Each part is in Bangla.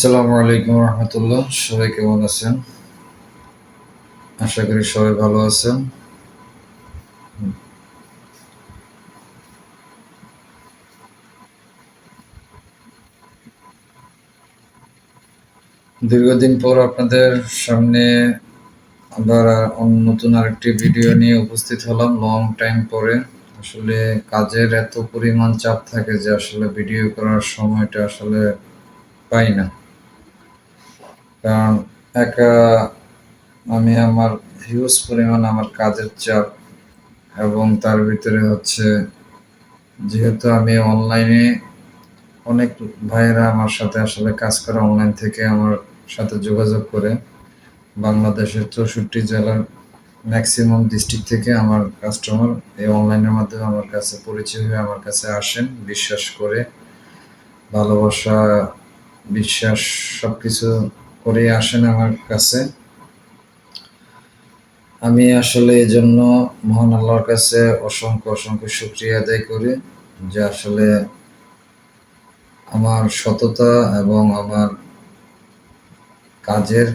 আসসালামু আলাইকুম রহমতুল্লাহ। সবাই কেমন আছেন? আশা করি সবাই ভালো আছেন। দীর্ঘদিন পর আপনাদের সামনে আবার নতুন আরেকটি ভিডিও নিয়ে উপস্থিত হলাম লং টাইম পরে। আসলে কাজের এত পরিমাণ চাপ থাকে যে আসলে ভিডিও করার সময়টা আসলে পাই না। কারণ একা আমি আমার হিউজ পরিমাণ আমার কাজের চাপ এবং তার ভিতরে হচ্ছে যেহেতু আমি অনলাইনে অনেক ভাইয়েরা আমার সাথে আসলে কাজ করে অনলাইন থেকে আমার সাথে যোগাযোগ করে। বাংলাদেশের চৌষট্টি জেলার ম্যাক্সিমাম ডিস্ট্রিক্ট থেকে আমার কাস্টমার এই অনলাইনের মাধ্যমে আমার কাছে পরিচয় হয়ে আমার কাছে আসেন, বিশ্বাস করে, ভালোবাসা, বিশ্বাস সব কিছু করে আসেন আমার কাছে। আমি আসলে এই জন্য মহান আল্লাহর কাছে অসংখ্য অসংখ্য শুক্রিয়া আদায় করি যে আসলে আমার সততা এবং আমার কাজের,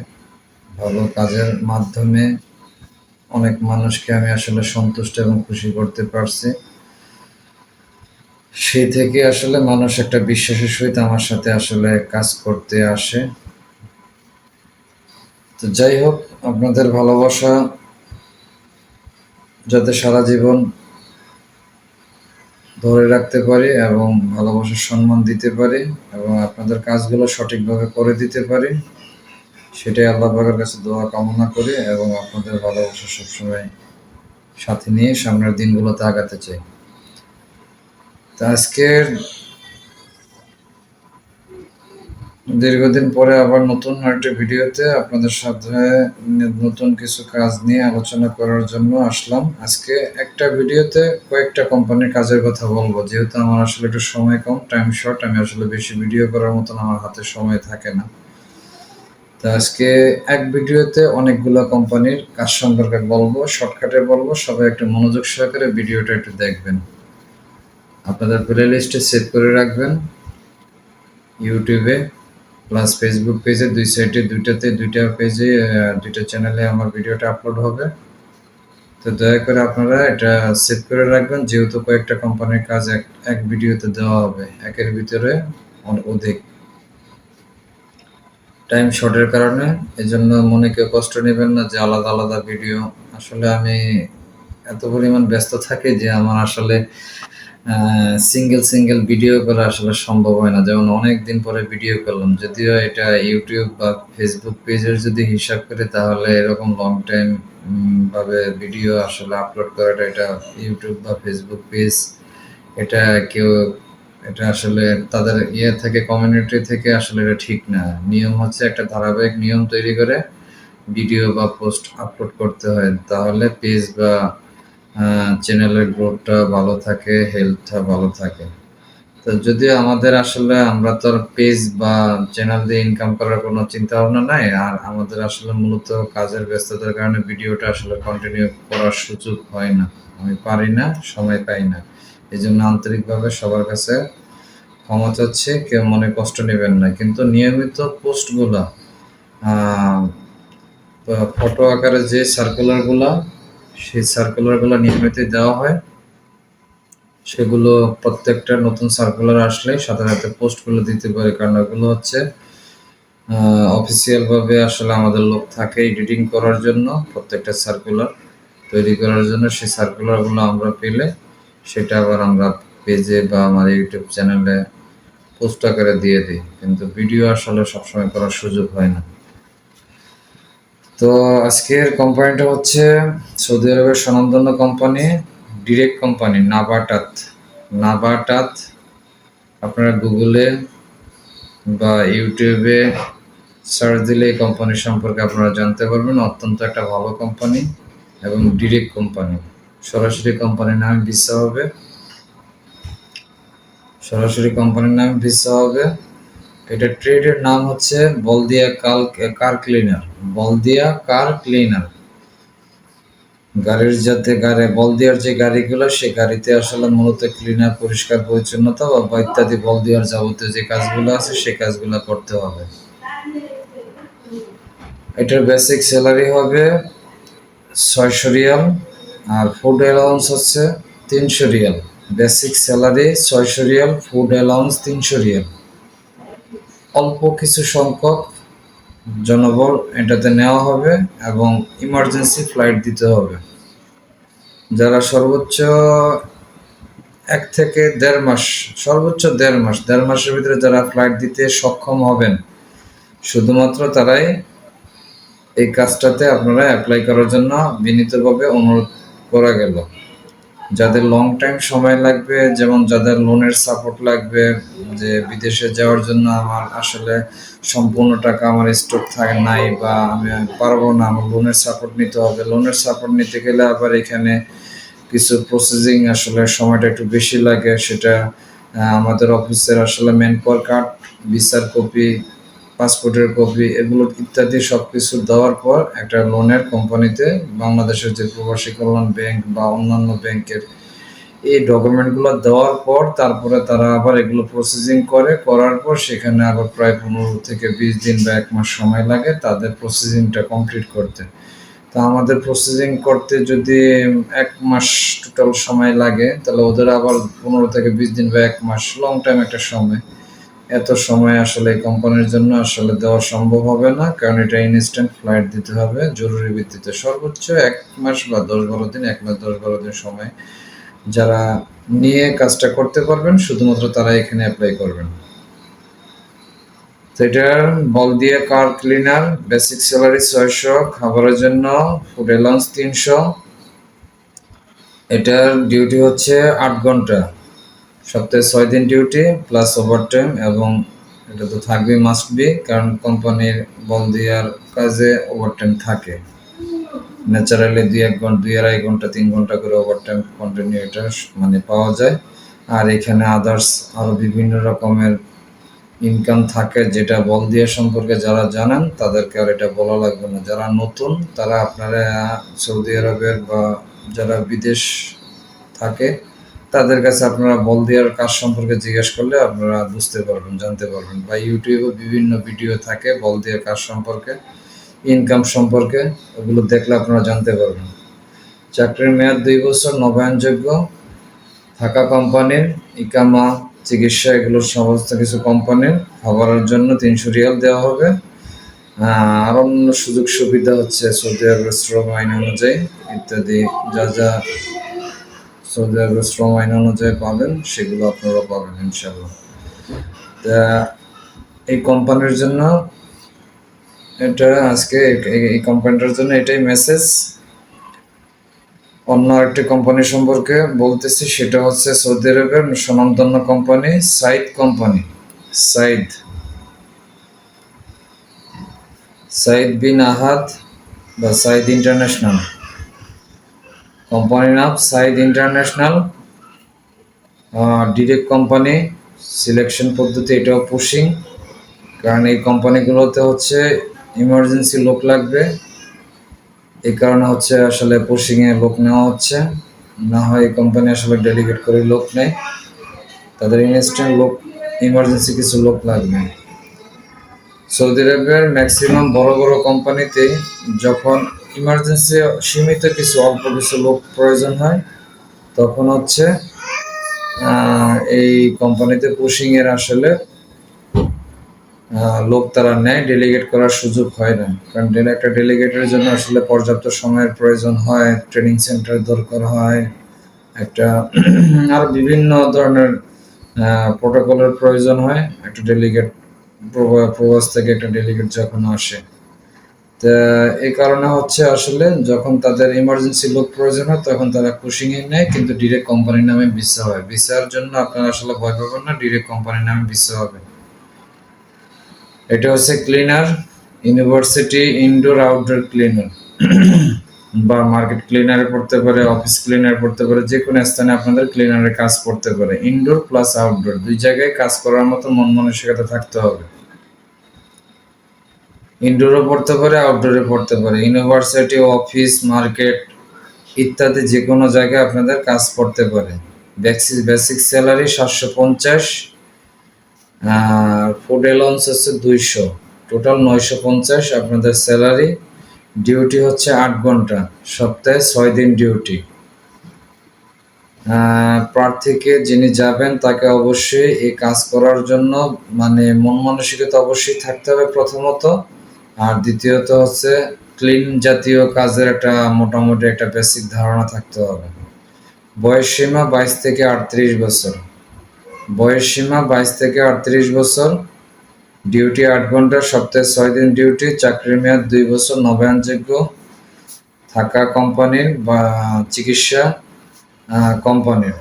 ভালো কাজের মাধ্যমে অনেক মানুষকে আমি আসলে সন্তুষ্ট এবং খুশি করতে পারছি। সেই থেকে আসলে মানুষ একটা বিশ্বাসের সহিত আমার সাথে আসলে কাজ করতে আসে। তো যাই হোক, আপনাদের ভালোবাসা যাতে সারা জীবন ধরে রাখতে পারি এবং ভালোবাসার সম্মান দিতে পারি এবং আপনাদের কাজগুলো সঠিকভাবে করে দিতে পারি, সেটাই আল্লাহ পাকের কাছে দোয়া কামনা করি এবং আপনাদের ভালোবাসা সবসময় সাথে নিয়ে সামনের দিনগুলোতে আগাতে চাই। তা আজকের দীর্ঘদিন পরে আবার নতুন আরেকটি ভিডিওতে আপনাদের সাথে নতুন কিছু কাজ নিয়ে আলোচনা করার জন্য আসলাম। আজকে একটা ভিডিওতে কয়েকটা কোম্পানির কাজের কথা বলব। যেহেতু আমার আসলে একটু সময় কম টাইম শর্ট আমি আসলে বেশি ভিডিও করার মতন আমার হাতে সময় থাকে না। তো আজকে এক ভিডিওতে অনেকগুলো কোম্পানির কাজ সম্পর্কে বলব শর্টকাটে বলব। সবাই একটু মনোযোগ সহকারে ভিডিওটা একটু দেখবেন। আপনাদের প্লে লিস্টে সেভ করে রাখবেন। ইউটিউবে প্লাস ফেসবুক পেজে দুই সাইডে দুইটাতে, দুইটা পেজে দুইটা চ্যানেলে আমার ভিডিওটা আপলোড হবে। তো দয়া করে আপনারা এটা সেভ করে রাখবেন, যেহেতু কয়েকটা কোম্পানির কাজ এক এক ভিডিওতে দেওয়া হবে। একের ভিতরে অধিক। টাইম শর্টের কারণে এই জন্য মনে কেউ কষ্ট নেবেন না যে আলাদা আলাদা ভিডিও আসলে আমি এত পরিমাণ ব্যস্ত থাকি যে আমার আসলে সিঙ্গেল সিঙ্গেল ভিডিও করা আসলে সম্ভব হয় না। যেমন অনেক দিন পরে ভিডিও করলাম। যদিও এটা ইউটিউব বা ফেসবুক পেজের যদি হিসাব করে, তাহলে এরকম লং টাইম ভাবে ভিডিও আসলে আপলোড করাটা এটা ইউটিউব বা ফেসবুক পেজ এটা কেউ, এটা আসলে তাদের ইয়ে থেকে কমিউনিটি থেকে আসলে এটা ঠিক না। নিয়ম হচ্ছে একটা ধারাবাহিক নিয়ম তৈরি করে ভিডিও বা পোস্ট আপলোড করতে হয়। তাহলে পেজ বা চ্যানেলের গ্রোথটা ভালো থাকে হেলথটা ভালো থাকে। তো যদি আমাদের আসলে আমরা তো পেজ বা চ্যানেল দিয়ে ইনকাম করার কোনো চিন্তা ভাবনা নাই, আর আমাদের আসলে মূলত কাজের ব্যস্ততার কারণে ভিডিওটা আসলে কন্টিনিউ করার সুযোগ হয় না। আমি পারি না, সময় পাই না। এই জন্য আন্তরিকভাবে সবার কাছে ক্ষমা চাচ্ছে, কেউ মনে কষ্ট নেবেন না। কিন্তু নিয়মিত পোস্টগুলো ফটো আকারে যে সার্কুলারগুলো সেই সার্কুলারগুলো নিয়মিত দেওয়া হয়। সেগুলো প্রত্যেকটা নতুন সার্কুলার আসলে সাথে পোস্টগুলো দিতে পারে, কারণ ওগুলো হচ্ছে অফিসিয়ালভাবে আসলে আমাদের লোক থাকে এডিটিং করার জন্য প্রত্যেকটা সার্কুলার তৈরি করার জন্য সেই সার্কুলারগুলো আমরা পেলে সেটা আবার আমরা পেজে বা আমার ইউটিউব চ্যানেলে পোস্ট আকারে দিয়ে দিই। কিন্তু ভিডিও আসলে সবসময় করার সুযোগ হয় না। তো আজকের কোম্পানিটা হচ্ছে সৌদি আরবের স্বনামধন্য company direct company Nabatat Nabatat আপনারা গুগলে বা ইউটিউবে সার্চ দিলে এই কোম্পানি সম্পর্কে আপনারা জানতে পারবেন। অত্যন্ত একটা ভালো কোম্পানি এবং ডিরেক্ট কোম্পানি সরাসরি কোম্পানির নামে ভিসা হবে। সরাসরি কোম্পানির নামে ভিসা হবে। এটা ট্রেডের নাম হচ্ছে বলদিয়া কাল, কার ক্লিনার? বলদিয়া কার ক্লিনার? গাড়ির যাতে গাড়ি, বলদিয়ার যে গাড়িগুলো সেই গাড়িতে আসলে মূলত ক্লিনার, পরিষ্কার, পরিচ্ছন্নতা বা ইত্যাদি বলদিয়ার যাবতীয় যে কাজগুলো আছে সেই কাজগুলো করতে হবে। এটার বেসিক স্যালারি হবে ছয়শো রিয়াল আর ফুড অ্যালাউন্স হচ্ছে তিনশো রিয়াল। বেসিক স্যালারি ছয়শো রিয়াল ফুড অ্যালাউন্স তিনশো রিয়াল। অল্প কিছু সংখ্যক জনবল এটাতে নেওয়া হবে এবং ইমার্জেন্সি ফ্লাইট দিতে হবে। যারা সর্বোচ্চ এক থেকে দেড় মাস, সর্বোচ্চ দেড় মাস, দেড় মাসের ভিতরে যারা ফ্লাইট দিতে সক্ষম হবেন, শুধুমাত্র তারাই এই কাজটাতে আপনারা অ্যাপ্লাই করার জন্য বিনীতভাবে অনুরোধ করা গেল। যাদের লং টাইম সময় লাগবে, যেমন যাদের লোনের সাপোর্ট লাগবে, যে বিদেশে যাওয়ার জন্য আমার আসলে সম্পূর্ণ টাকা আমার স্টক থাকে নাই বা আমি পারব না, আমার লোনের সাপোর্ট নিতে হবে। লোনের সাপোর্ট নিতে গেলে আবার এখানে কিছু প্রসেসিং আসলে সময়টা একটু বেশি লাগে। সেটা আমাদের অফিসের আসলে ম্যান পাওয়ার কার্ড ভিসার কপি পাসপোর্টের কপি এগুলো ইত্যাদি সব কিছু দেওয়ার পর একটা লোনের কোম্পানিতে বাংলাদেশের যে প্রবাসী কল্যাণ ব্যাংক বা অন্যান্য ব্যাংকের এই ডকুমেন্টগুলো দেওয়ার পর তারপরে তারা আবার এগুলো প্রসেসিং করে, করার পর সেখানে আবার প্রায় পনেরো থেকে বিশ দিন বা এক মাস সময় লাগে তাদের প্রসেসিংটা কমপ্লিট করতে। তা আমাদের প্রসেসিং করতে যদি এক মাস টোটাল সময় লাগে, তাহলে ওদের আবার পনেরো থেকে বিশ দিন বা এক মাস লং টাইম একটা সময়। এত সময় আসলে কোম্পানির জন্য আসলে দেওয়া সম্ভব হবে না, কারণ এটা ইনস্ট্যান্ট ফ্লাইট দিতে হবে। জরুরি ভিত্তিতে সর্বোচ্চ এক মাস বা দশ বারো দিন, এক মাস দশ বারো দিন সময় যারা নিয়ে কাজটা করতে পারবেন, শুধুমাত্র তারা এখানে অ্যাপ্লাই করবেন। তো এটার বল দিয়ে কার ক্লিনার বেসিক স্যালারি ছয়শো, খাবারের জন্য ফুড অ্যালাউন্স তিনশো। এটার ডিউটি হচ্ছে আট ঘণ্টা। সপ্তাহে ছয় দিন ডিউটি প্লাস ওভার টাইম এবং এটা তো থাকবেই মাস্ট বি কারণ কোম্পানির বল দেওয়ার কাজে ওভার টাইম থাকে। ন্যাচারালি দুই এক ঘণ্টা, দুই আড়াই ঘণ্টা, তিন ঘণ্টা করে ওভার টাইম কন্টিনিউ এটা মানে পাওয়া যায়। আর এখানে আদার্স আরও বিভিন্ন রকমের ইনকাম থাকে যেটা বল দিয়ে সম্পর্কে যারা জানেন, তাদেরকে আর এটা বলা লাগবে না। যারা নতুন, তারা আপনারা সৌদি আরবের বা যারা বিদেশ থাকে তাদের কাছে আপনারা বল দেওয়ার কাজ সম্পর্কে জিজ্ঞেস করলে আপনারা বুঝতে পারবেন, জানতে পারবেন। বা ইউটিউবে বিভিন্ন ভিডিও থাকে বল দেওয়ার কাজ সম্পর্কে ইনকাম সম্পর্কে, ওগুলো দেখলে আপনারা জানতে পারবেন। চাকরির মেয়াদ দুই বছর, নবায়নযোগ্য, থাকা কোম্পানির, ইকামা, চিকিৎসা, এগুলো সমস্ত কিছু কোম্পানির খাবারের জন্য তিনশো রিয়াল দেওয়া হবে। আর অন্য সুযোগ সুবিধা হচ্ছে সৌদি আরবের শ্রম আইন অনুযায়ী ইত্যাদি, যা যা সৌদি আরবের শ্রম আইন অনুযায়ী পাবেন, সেগুলো আপনারা পাবেন ইনশাল্লাহ তা এই কোম্পানির জন্য এটা আজকে এই কোম্পানিটার জন্য এটাই মেসেজ অন্য একটি কোম্পানি সম্পর্কে বলতেছি, সেটা হচ্ছে সৌদি আরবের স্বনামধন্য company Saeed company Saeed Saeed bin Ahad বা সাইদ ইন্টারন্যাশনাল কোম্পানি নাম Saeed international direct company selection পদ্ধতি, এটাও পুশিং কারণ এই কোম্পানিগুলোতে হচ্ছে ইমার্জেন্সি লোক লাগবে। এই কারণে হচ্ছে আসলে পুশিংয়ে লোক নেওয়া হচ্ছে। না হয় এই কোম্পানি আসলে ডেলিগেট করে লোক নেয়। তাদের ইনস্ট্যান্ট লোক ইমার্জেন্সি কিছু লোক লাগবে। সৌদি আরবের ম্যাক্সিমাম বড় বড় কোম্পানিতে যখন ইমার্জেন্সি সীমিত কিছু, অল্প কিছু লোক প্রয়োজন হয়, তখন হচ্ছে এই কোম্পানিতে পুশিংয়ের আসলে লোক তারা নেয় ডেলিগেট করার সুযোগ হয় না। কারণ একটা ডেলিগেটের জন্য আসলে পর্যাপ্ত সময়ের প্রয়োজন হয় ট্রেনিং সেন্টার দরকার হয়, একটা, আর বিভিন্ন ধরনের প্রোটোকলের প্রয়োজন হয়। একটা ডেলিগেট প্রবাস থেকে একটা ডেলিগেট যখন আসে। এই কারণে হচ্ছে আসলে যখন তাদের ইমার্জেন্সি লোক প্রয়োজন হয়, তখন তারা এ নেয়, কিন্তু ডিরেক্ট কোম্পানির নামে ভিসা হয়। ভিসার জন্য আপনারা আসলে ভয় পাবেন না ডিরেক্ট কোম্পানির নামে ভিসা হবে। এটা হচ্ছে cleaner university indoor outdoor cleaner বা মার্কেট ক্লিনারে পড়তে পারে অফিস ক্লিনার পড়তে পারে যে কোনো স্থানে আপনাদের ক্লিনারের কাজ পড়তে পারে। ইনডোর প্লাস আউটডোর দুই জায়গায় কাজ করার মতো মন মানসিকতা থাকতে হবে। ইনডোরও পড়তে পারে আউটডোরে পড়তে পারে। ইউনিভার্সিটি অফিস মার্কেট ইত্যাদি যে কোনো জায়গায় আপনাদের কাজ করতে পারে। বেসিক বেসিক স্যালারি সাতশো পঞ্চাশ ফুড অ্যালাউন্স হচ্ছে দুইশো। টোটাল নয়শো পঞ্চাশ আপনাদের স্যালারি ডিউটি হচ্ছে আট ঘণ্টা, সপ্তাহে ছয় দিন ডিউটি প্রার্থীকে যিনি যাবেন তাকে অবশ্যই এই কাজ করার জন্য মানে মন মানসিকতা অবশ্যই থাকতে হবে প্রথমত। আর দ্বিতীয়ত হচ্ছে ক্লিন জাতীয় কাজের একটা মোটামুটি একটা বেসিক ধারণা থাকতে হবে। বয়স সীমা বাইশ থেকে আটত্রিশ বছর। বয়স সীমা বাইশ থেকে আটত্রিশ বছর। ডিউটি আট ঘণ্টা, সপ্তাহে ছয় দিন ডিউটি চাকরির মেয়াদ দুই বছর, নবায়নযোগ্য। থাকা কোম্পানির বা চিকিৎসা কোম্পানির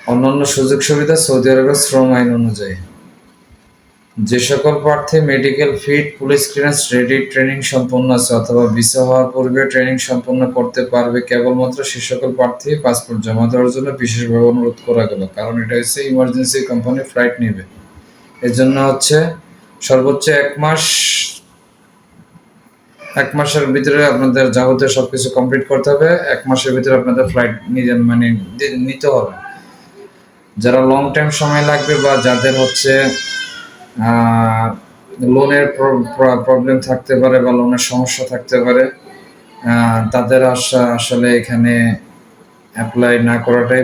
অন্যান্য সুযোগ সুবিধা সৌদি আরবের শ্রম আইন অনুযায়ী। যে সকল প্রার্থী medical fit police clearance ready training সম্পন্ন আছে অথবা ভিসা হওয়ার পূর্বে ট্রেনিং সম্পন্ন করতে পারবে, কেবলমাত্র সে সকল প্রার্থী পাসপোর্ট জমা দেওয়ার জন্য বিশেষভাবে অনুরোধ করা গেল। কারণ এটা হচ্ছে ইমার্জেন্সি কোম্পানি ফ্লাইট নেবে। এর জন্য হচ্ছে সর্বোচ্চ এক মাস, এক মাসের ভিতরে আপনাদের যাবতীয় সবকিছু কমপ্লিট করতে হবে। এক মাসের ভিতরে আপনাদের ফ্লাইট নিজের মানে নিতে হবে। যারা লং টাইম সময় লাগবে বা যাদের হচ্ছে লোনের প্রবলেম থাকতে পারে বা লোনের সমস্যা থাকতে পারে। তাদের আসলে এখানে অ্যাপ্লাই না করাটাই